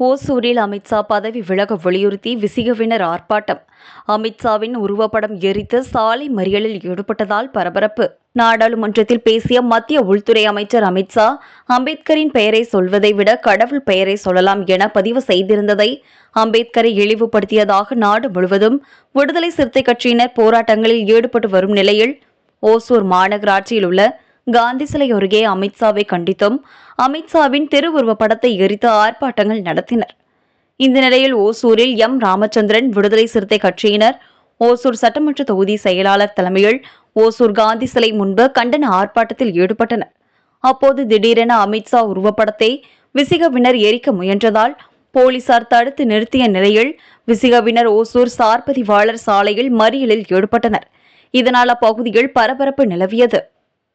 ஓசூரில் அமித்ஷா பதவி விலக வலியுறுத்தி விசிகவினர் ஆர்ப்பாட்டம். அமித்ஷாவின் உருவப்படம் எரித்து சாலை மறியலில் ஈடுபட்டதால் பரபரப்பு. நாடாளுமன்றத்தில் பேசிய மத்திய உள்துறை அமைச்சர் அமித்ஷா அம்பேத்கரின் பெயரை சொல்வதை விட கடவுள் பெயரை சொல்லலாம் என பதிவு செய்திருந்ததை அம்பேத்கரை இழிவுபடுத்தியதாக நாடு முழுவதும் விடுதலை சிறுத்தை கட்சியினர் போராட்டங்களில் ஈடுபட்டு வரும் நிலையில் ஓசூர் மாநகராட்சியில் உள்ள காந்தி சிலை அருகே அமித்ஷாவை கண்டித்தும் அமித்ஷாவின் திருவுருவ படத்தை எரித்து ஆர்ப்பாட்டங்கள் நடத்தினர். இந்த நிலையில் ஓசூரில் எம். ராமச்சந்திரன் விடுதலை சிறுத்தை கட்சியினர் ஓசூர் சட்டமன்ற தொகுதி செயலாளர் தலைமையில் ஓசூர் காந்தி சிலை முன்பு கண்டன ஆர்ப்பாட்டத்தில் ஈடுபட்டனர். அப்போது திடீரென அமித்ஷா உருவப்படத்தை விசிகவினர் எரிக்க முயன்றதால் போலீசார் தடுத்து நிறுத்திய நிலையில் விசிகவினர் ஓசூர் சார்பதிவாளர் சாலையில் மறியலில் ஈடுபட்டனர். இதனால் அப்பகுதியில் பரபரப்பு நிலவியது.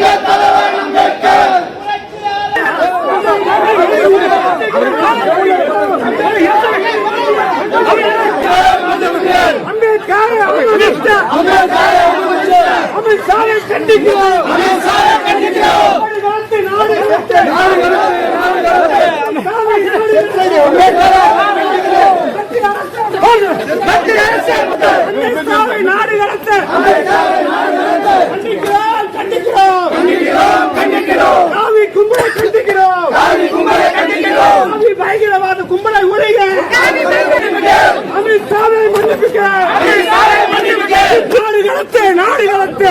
தலைவர் அம்பேத்கர். புரட்சியாளர் அமித்ஷாவை கண்டிக்கிறோம் நாடு கடத்து, நாடு கடத்து. மத்திய நாடு அமித்ஷாவை நாடு கடத்த கண்டிக்கிறோம் கண்டிக்கிறோம் காவி கும்பலை கண்டிக்கிறோம் காவி பயங்கரவாத கும்பலை ஒழிக. அமித்ஷாவை மன்னிப்புக்க. நாடு கடத்து நாடு கடத்து.